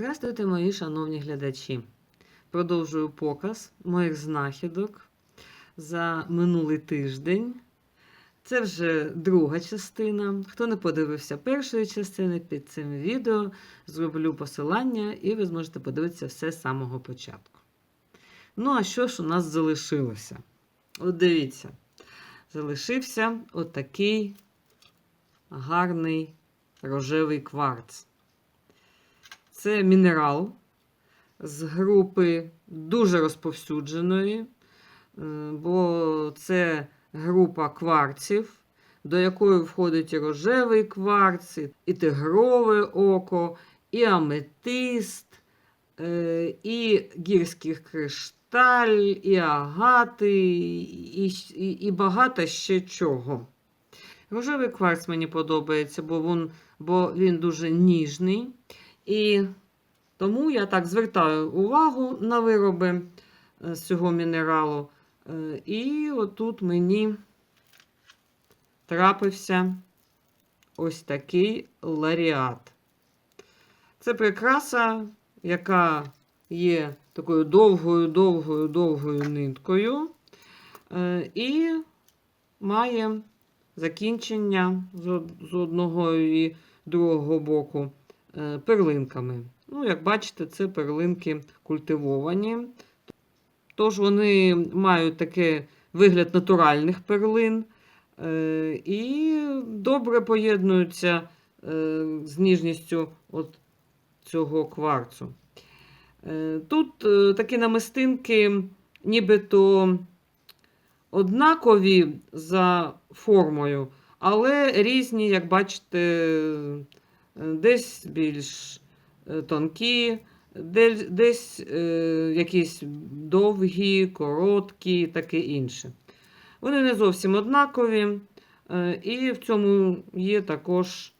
Здравствуйте, мої шановні глядачі. Продовжую показ моїх знахідок за минулий тиждень. Це вже друга частина. Хто не подивився першої частини, під цим відео зроблю посилання, і ви зможете подивитися все з самого початку. Ну, а що ж у нас залишилося? От дивіться, залишився отакий гарний рожевий кварц. Це мінерал з групи дуже розповсюдженої, е, бо це група кварців, до якої входить і рожевий кварц, і тигрове око, і аметист, е, і гірський кришталь, і агати, і, і, і багато ще чого. Рожевий кварц мені подобається, бо він, бо він дуже ніжний. І тому я так звертаю увагу на вироби е, з цього мінералу. Е, І отут мені трапився ось такий ларіат. Це прикраса, яка є такою довгою, довгою, довгою ниткою. е, І має закінчення з одного і другого боку перлинками. Ну, як бачите, це перлинки культивовані. Тож вони мають такий вигляд натуральних перлин е, і добре поєднуються е, з ніжністю от цього кварцу. Е, Тут е, такі намистинки, нібито однакові за формою, але різні, як бачите, е, десь більш е, тонкі, десь, е, якісь довгі, короткі, таке інше. Вони не зовсім однакові, е, і в цьому є також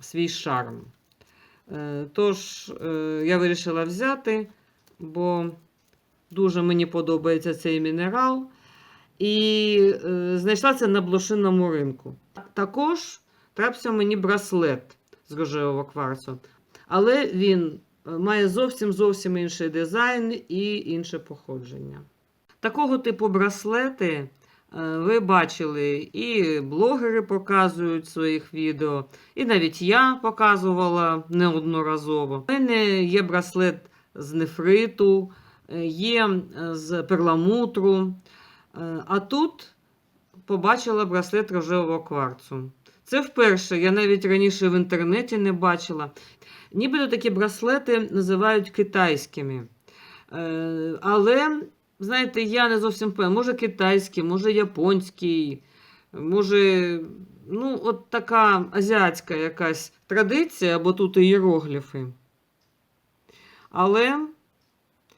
свій шарм. Е, Тож е, я вирішила взяти, бо дуже мені подобається цей мінерал. І е, знайшла це на блошинному ринку. Також трапився мені браслет з рожевого кварцу. Але він е, має зовсім зовсім інший дизайн і інше походження. Такого типу браслети е, ви бачили, і блогери показують своїх відео, і навіть я показувала неодноразово. У мене є браслет з нефриту, е, є з перламутру. А тут побачила браслет рожевого кварцу. Це вперше, я навіть раніше в інтернеті не бачила. Нібито такі браслети називають китайськими. Е, Але, знаєте, я не зовсім впевнена. Може китайський, може японський, може, ну, от така азіатська якась традиція, або тут ієрогліфи. Але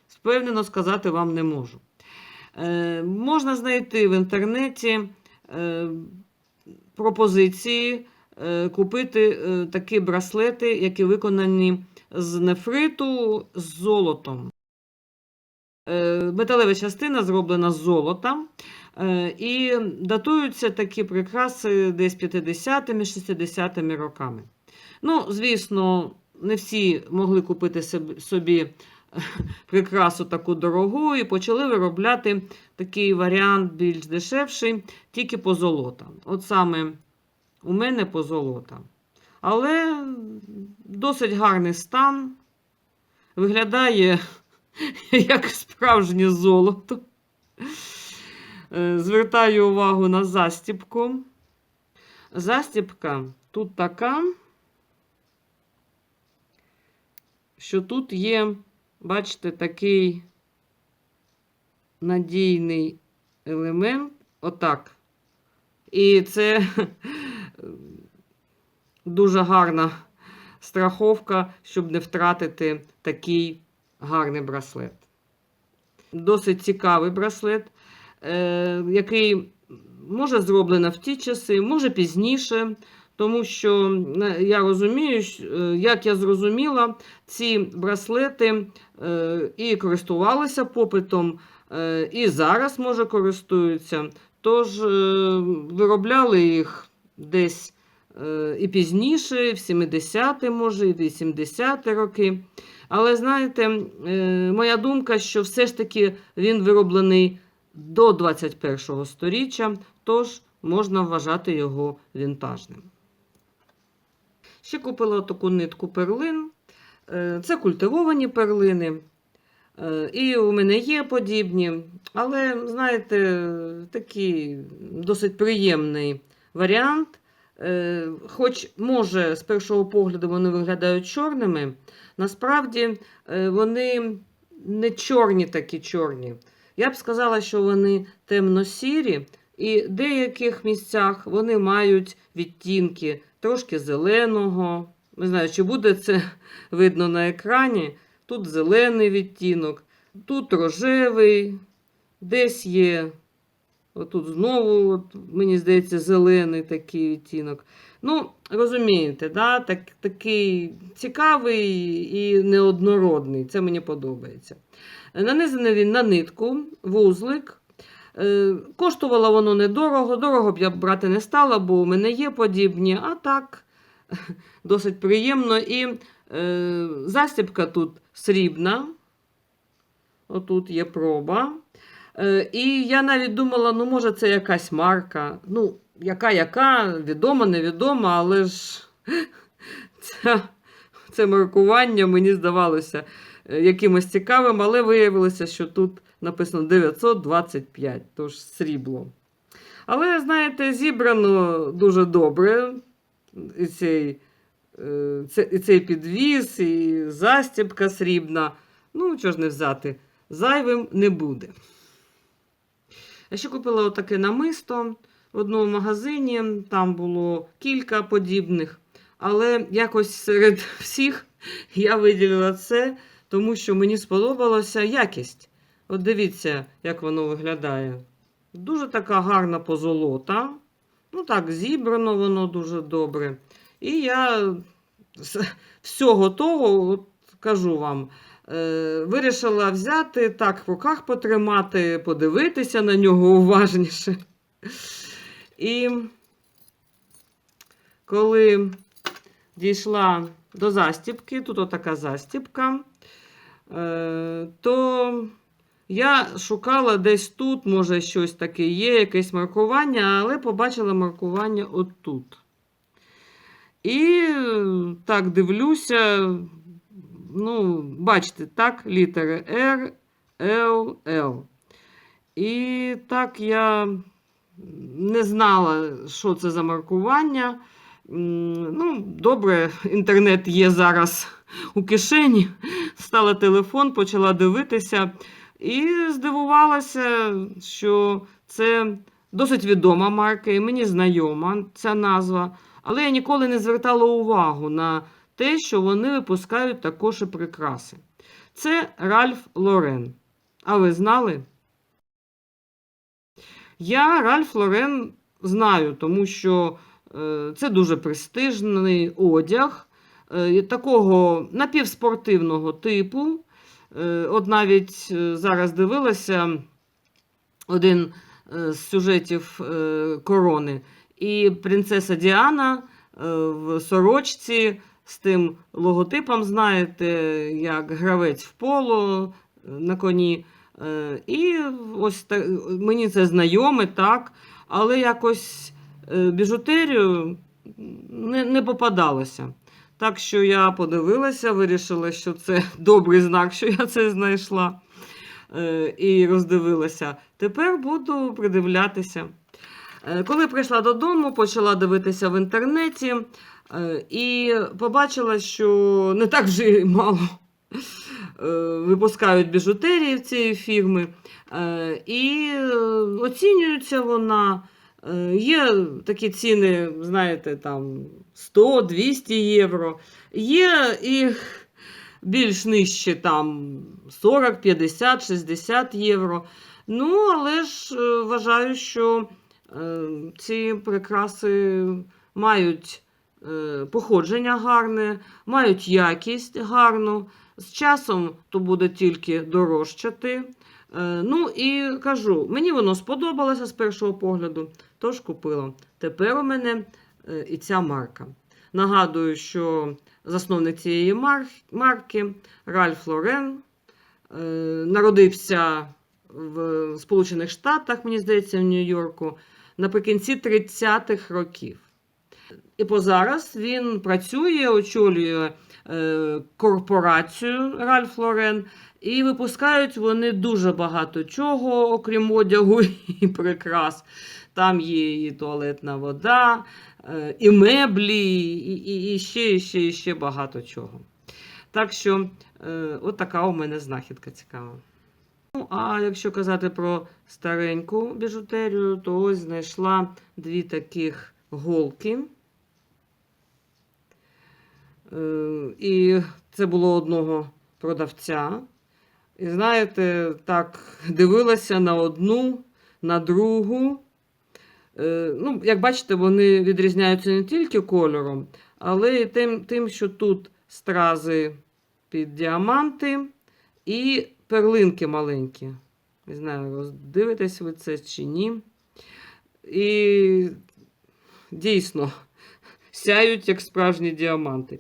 впевнено сказати вам не можу. Е, можна знайти в інтернеті е, пропозиції е, купити е, такі браслети, які виконані з нефриту з золотом. Е, металева частина зроблена з золота. І датуються такі прикраси десь 50-ми, 60-ми роками. Ну, звісно, не всі могли купити собі прикрасу таку дорогу і почали виробляти такий варіант більш дешевший, тільки позолота. От саме у мене позолота. Але досить гарний стан. Виглядає як справжнє золото. Е, Звертаю увагу на застіпку. Застіпка тут така, що тут є, бачите, такий надійний елемент. Отак. І це дуже гарна страховка, щоб не втратити такий гарний браслет. Досить цікавий браслет, е, який може зроблено в ті часи, може пізніше. Тому що е, я розумію, е, як я зрозуміла, ці браслети е, і користувалися попитом, і зараз, може, користуються. Тож виробляли їх десь і пізніше, в 70-ті, може, і 80-ті роки. Але знаєте, моя думка, що все ж таки він вироблений до 21-го сторіччя, тож можна вважати його вінтажним. Ще купила таку нитку перлин. Е, Це культивовані перлини. Е, І у мене є подібні, але, знаєте, такий досить приємний варіант. Е, Хоч, може, з першого погляду вони виглядають чорними, насправді вони не чорні такі чорні. Я б сказала, що вони темно-сірі, і в деяких місцях вони мають відтінки трошки зеленого. Не знаю, чи буде це видно на екрані. Тут зелений відтінок, тут рожевий, десь є. Отут знову, от, мені здається, зелений такий відтінок. Ну, розумієте, да? так, такий цікавий і неоднородний. Це мені подобається. Нанизаний він на нитку, вузлик. Е, Коштувало воно недорого, дорого б я брати не стала, бо у мене є подібні, а так досить приємно. І е, застібка тут срібна. Отут є проба. Е, і я навіть думала, ну, може, це якась марка. Ну, яка-яка, відома, невідома, але ж це, це маркування мені здавалося е, якимось цікавим, але виявилося, що тут написано 925, тож срібло. Але, знаєте, зібрано дуже добре. І цей, е, і цей підвіз, і застібка срібна. Ну, чого ж не взяти, зайвим не буде. Я ще купила отаке намисто в одному магазині, там було кілька подібних, але якось серед всіх я виділила це, тому що мені сподобалася якість. От дивіться, як воно виглядає. Дуже така гарна позолота. Ну так, зібрано воно дуже добре. І я з всього того, от кажу вам, е, вирішила взяти, так в руках потримати, подивитися на нього уважніше. І коли дійшла до застібки, тут отака застібка, е, то я шукала десь тут, може, щось таке є, якесь маркування, але побачила маркування отут. І так дивлюся, ну, бачите, так, літери R, L, L. І так я не знала, що це за маркування. Ну, добре, інтернет є зараз у кишені. Стала телефон, почала дивитися і здивувалася, що це досить відома марка, і мені знайома ця назва. Але я ніколи не звертала увагу на те, що вони випускають також і прикраси. Це Ральф Лорен. А ви знали? Я Ральф Лорен знаю, тому що е, це дуже престижний одяг е, такого напівспортивного типу. Е, от навіть е, зараз дивилася один е, з сюжетів корони, і принцеса Діана в сорочці з тим логотипом, знаєте, як гравець в поло на коні. І ось та, мені це знайоме, так, але якось біжутерію не, не попадалося. Так що я подивилася, вирішила, що це добрий знак, що я це знайшла е, і роздивилася. Тепер буду придивлятися. Е, Коли прийшла додому, почала дивитися в інтернеті е, і побачила, що не так вже й мало випускають біжутерії в цієї фірми. І оцінюється вона. Є такі ціни, знаєте, там 100-200 євро. Є і більш нижче, там 40, 50, 60 євро. Ну, але ж е, вважаю, що е, ці прикраси мають е, походження гарне, мають якість гарну. З часом то буде тільки дорожчати. Ну і кажу, мені воно сподобалося з першого погляду, тож купила. Тепер у мене і ця марка. Нагадую, що засновник цієї марки Ральф Лорен е, народився в Сполучених Штатах, мені здається, в Нью-Йорку, наприкінці 30-х років. І позараз він працює, очолює е, корпорацію Ральф Лорен, і випускають вони дуже багато чого, окрім одягу і прикрас. Там є і туалетна вода, е, і меблі, і, і, і ще, і ще, і ще багато чого. Так що, е, от така у мене знахідка цікава. Ну, а якщо казати про стареньку біжутерію, то ось знайшла дві таких голки. Е, І це було одного продавця. І знаєте, так дивилася на одну, на другу. Е, Ну, як бачите, вони відрізняються не тільки кольором, але й тим, тим що тут стрази під діаманти і перлинки маленькі. Не знаю, роздивитесь ви це чи ні. І дійсно сяють як справжні діаманти.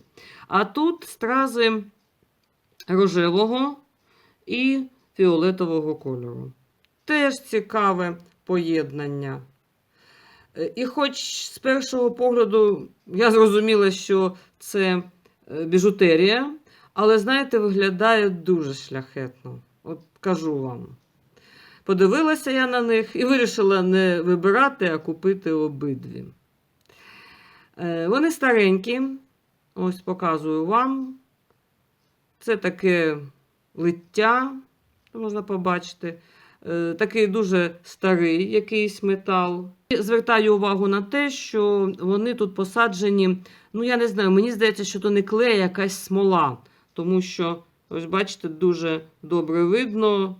А тут стрази рожевого і фіолетового кольору. Теж цікаве поєднання. Е, І хоч з першого погляду я зрозуміла, що це е, біжутерія, але, знаєте, виглядає дуже шляхетно. От кажу вам. Подивилася я на них і вирішила не вибирати, а купити обидві. Е, Вони старенькі, ось показую вам. Це таке лиття, можна побачити. Е, Такий дуже старий якийсь метал. Звертаю увагу на те, що вони тут посаджені. Ну, я не знаю, мені здається, що то не клей, а якась смола. Тому що, ось бачите, дуже добре видно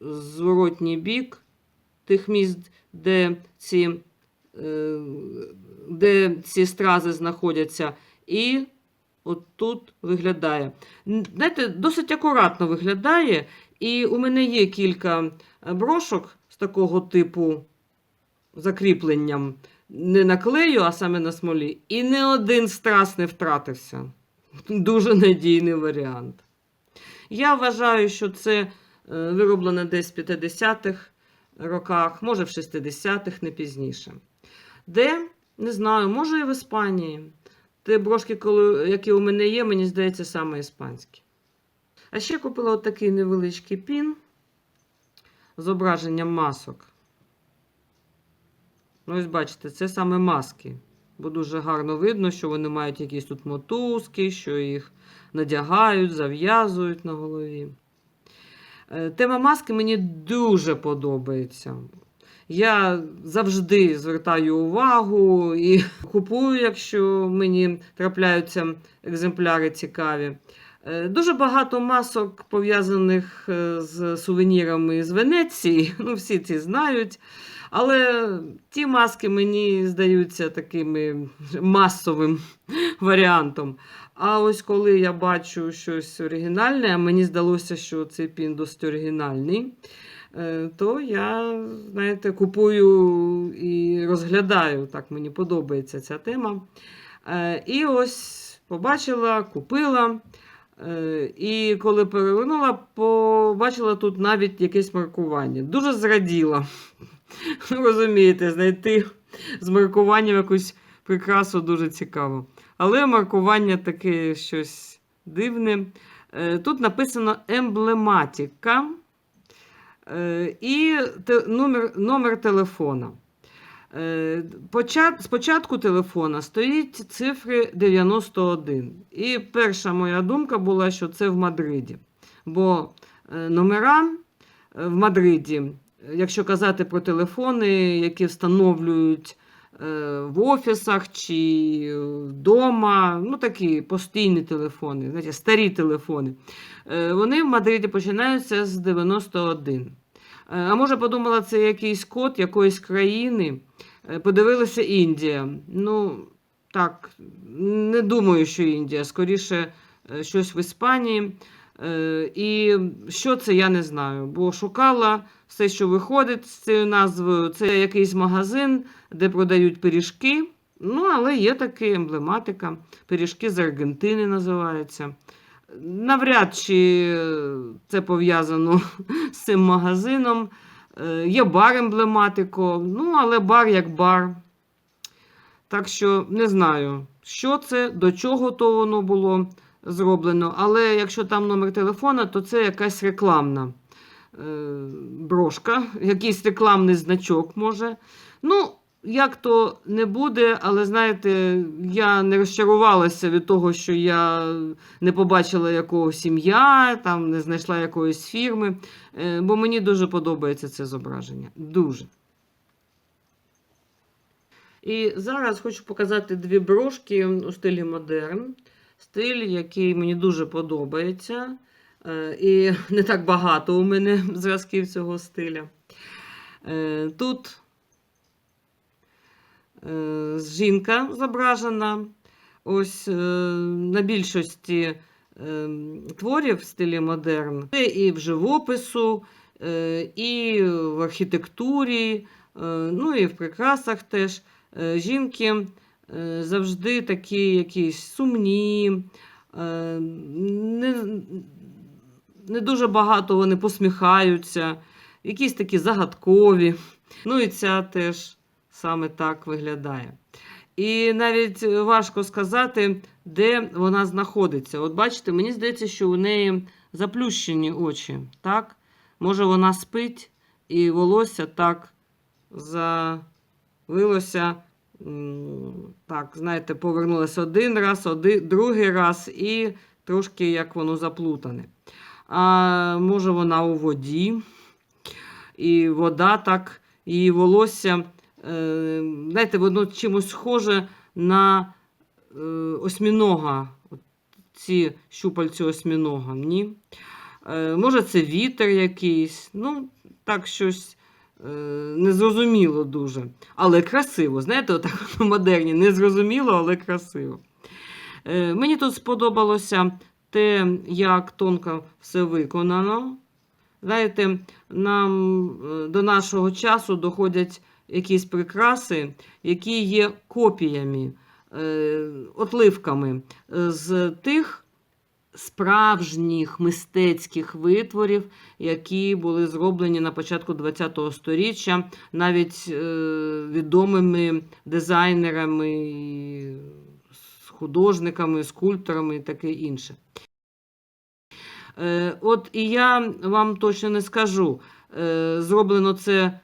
зворотній бік тих місць, де ці, е, де ці стрази знаходяться. І от тут виглядає. Знаєте, досить акуратно виглядає. І у мене є кілька е, брошок з такого типу закріпленням. Не на клею, а саме на смолі. І не один страз не втратився. Дуже надійний варіант. Я вважаю, що це е, вироблено десь в 50-х роках, може в 60-х, не пізніше. Де? Не знаю, може і в Іспанії. Ті брошки, коли, які у мене є, мені здається, саме іспанські. А ще купила отакий невеличкий пін зображенням масок. Ну, ось бачите, це саме маски. Бо дуже гарно видно, що вони мають якісь тут мотузки, що їх надягають, зав'язують на голові. Е, Тема маски мені дуже подобається. Я завжди звертаю увагу і купую, якщо мені трапляються екземпляри цікаві. Е, Дуже багато масок пов'язаних е, з сувенірами з Венеції. Ну, всі ці знають. Але ті маски мені здаються такими масовим варіантом. А ось коли я бачу щось оригінальне, а мені здалося, що цей пін досить оригінальний, то я, знаєте, купую і розглядаю. Так мені подобається ця тема. Е, І ось побачила, купила. Е, І коли перевернула, побачила тут навіть якесь маркування. Дуже зраділа. Ну, Розумієте, знайти з маркуванням якусь прикрасу дуже цікаво. Але маркування таке щось дивне. Е, Тут написано емблематика е, і те- номер, номер телефона. Е, почат- Спочатку телефона стоїть цифри 91. І перша моя думка була, що це в Мадриді. Бо е, номера е, в Мадриді, е, якщо казати про телефони, які встановлюють е, в офісах чи вдома, ну такі постійні телефони, знаєте, старі телефони, е, вони в Мадриді починаються з 91. Е, А може подумала, це якийсь код якоїсь країни. Е, Подивилася Індія. Ну, так, не думаю, що Індія. Скоріше, е, щось в Іспанії. Е, І що це, я не знаю. Бо шукала все, що виходить з цією назвою. Це якийсь магазин, де продають пиріжки Ну, але є таки емблематика. Пиріжки з Аргентини називаються. Навряд чи е, це пов'язано з цим магазином. Е, Є бар емблематико, ну, але бар як бар. Так що не знаю, що це, до чого то воно було зроблено. Але якщо там номер телефона, то це якась рекламна е, брошка, якийсь рекламний значок може. Ну, як то не буде, але знаєте, я не розчарувалася від того, що я не побачила якогось ім'я, там не знайшла якоїсь фірми, е, бо мені дуже подобається це зображення. Дуже. І зараз хочу показати дві брошки у стилі модерн. Стиль, який мені дуже подобається. Е, І не так багато у мене зразків цього стиля. Е, Тут жінка зображена. Ось е, на більшості е, творів в стилі модерн. Це і в живопису, е, і в архітектурі, е, ну і в прикрасах теж. Е, Жінки е, завжди такі якісь сумні, е, не, не дуже багато вони посміхаються, якісь такі загадкові. Ну і ця теж саме так виглядає. І навіть важко сказати, де вона знаходиться. От бачите, мені здається, що у неї заплющені очі. Так? Може, вона спить і волосся так завилося. Так, знаєте, повернулося один раз, один, другий раз, і трошки як воно заплутане. А може, вона у воді, і вода так, і волосся. Е, знаєте, воно чимось схоже на е, осьмінога. Ці щупальці осьмінога. Ні? Е, може, це вітер якийсь. Ну, так щось незрозуміло дуже. Але красиво. Знаєте, отак модерні. Незрозуміло, але красиво. Мені тут сподобалося те, як тонко все виконано. Знаєте, нам до нашого часу доходять якісь прикраси, які є копіями, е, отливками е, з тих справжніх мистецьких витворів, які були зроблені на початку ХХ століття, навіть е, відомими дизайнерами, художниками, скульпторами і таке інше. От і я вам точно не скажу, зроблено це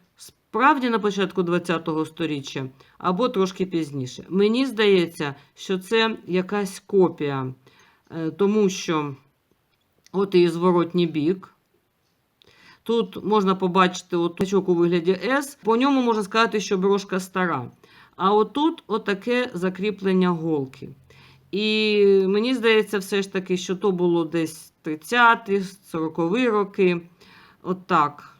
справді на початку ХХ століття або трошки пізніше. Мені здається, що це якась копія, е, тому що от і зворотній бік. Тут можна побачити от точок у вигляді S, по ньому можна сказати, що брошка стара. А отут отаке закріплення голки. І мені здається, все ж таки, що то було десь 30-ті, 40-ві роки. От так. Е,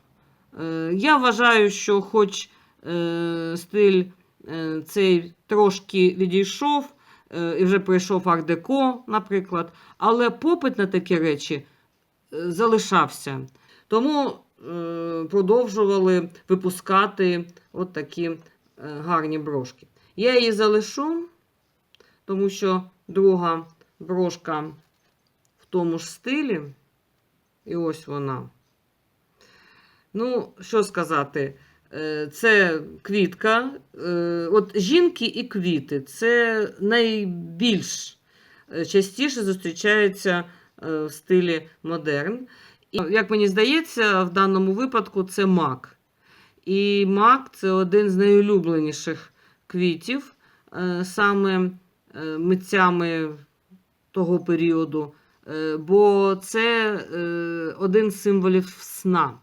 Я вважаю, що хоч е, стиль е, цей трошки відійшов, е, і вже прийшов арт-деко, наприклад, але попит на такі речі е, залишався. Тому е, продовжували випускати от такі е, гарні брошки. Я її залишу, тому що друга брошка в тому ж стилі. І ось вона. Ну, що сказати, Е, це квітка. Е, От жінки і квіти це найбільш е, частіше зустрічаються е, в стилі модерн. І, як мені здається, в даному випадку це мак. І мак це один з найулюбленіших квітів, саме митцями того періоду, бо це один з символів сна.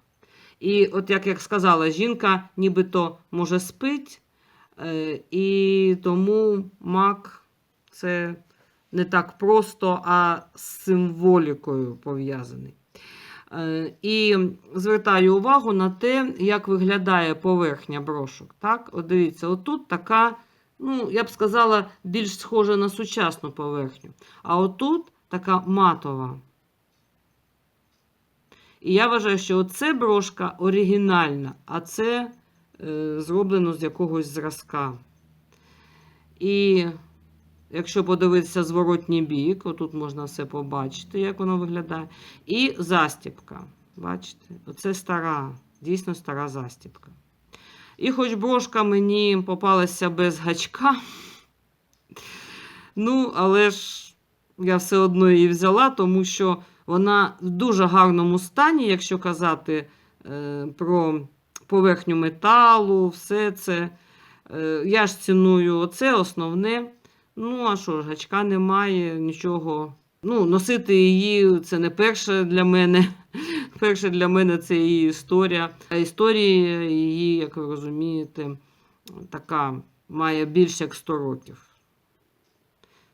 І от як я сказала, жінка нібито може спить, е, і тому мак це не так просто, а з символікою пов'язаний. Е, І звертаю увагу на те, як виглядає поверхня брошок. Так? От дивіться, отут така, ну, я б сказала, більш схожа на сучасну поверхню. А отут така матова. І я вважаю, що оце брошка оригінальна, а це е, зроблено з якогось зразка. І якщо подивитися зворотній бік, отут можна все побачити, як воно виглядає. І застіпка. Бачите? Оце стара, дійсно стара застіпка. І хоч брошка мені попалася без гачка, ну, але ж я все одно її взяла, тому що вона в дуже гарному стані, якщо казати е, про поверхню металу, все це. Е, я ж ціную оце основне. Ну, а що ж, гачка немає, нічого. Ну, носити її це не перше для мене. Перше для мене це її історія. А історія її, як ви розумієте, така має більше як 100 років.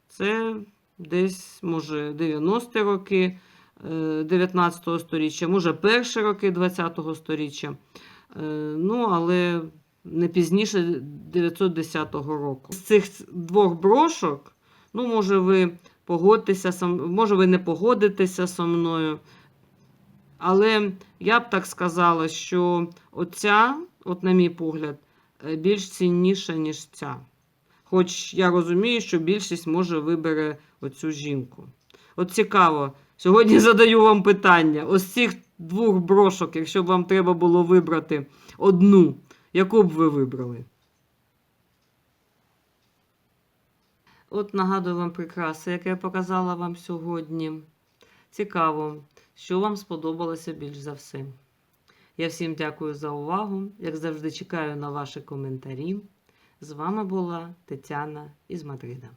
Це десь, може, 90-ті роки 19 століття, може, перші роки 20-го століття. Е, Ну, але не пізніше 910 року. З цих двох брошок, ну, може, ви погодитеся, може, ви не погодитеся зі мною. Але я б так сказала, що оця, от на мій погляд, е, більш цінніша, ніж ця. Хоч я розумію, що більшість може вибере оцю жінку. От цікаво, сьогодні задаю вам питання: ось цих двох брошок, якщо б вам треба було вибрати одну, яку б ви вибрали? От нагадую вам прикраси, яке я показала вам сьогодні. Цікаво, що вам сподобалося більш за все. Я всім дякую за увагу. Як завжди, чекаю на ваші коментарі. З вами була Тетяна із Мадрида.